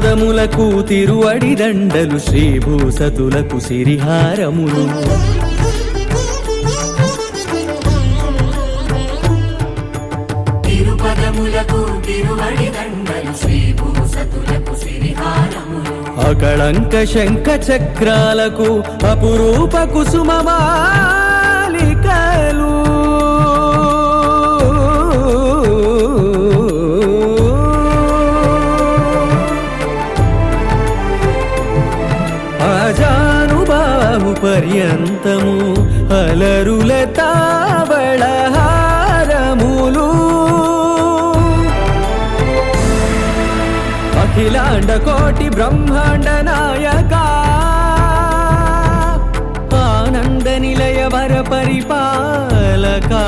తిరుపదములకు తిరువడి దండలు శ్రీభూసతులకు సిరిహారములు. తిరుపదములకు శ్రీభూసతులకు సిరిహారములు. అకళంక శంఖ చక్రాలకు అపురూప కుసుమమాలికలు అజానుబాహు పర్యంతము అలరుల తావళహారములు అఖిలాండ కోటి బ్రహ్మాండ నాయక ఆనంద నిలయ వర పరిపాలకా.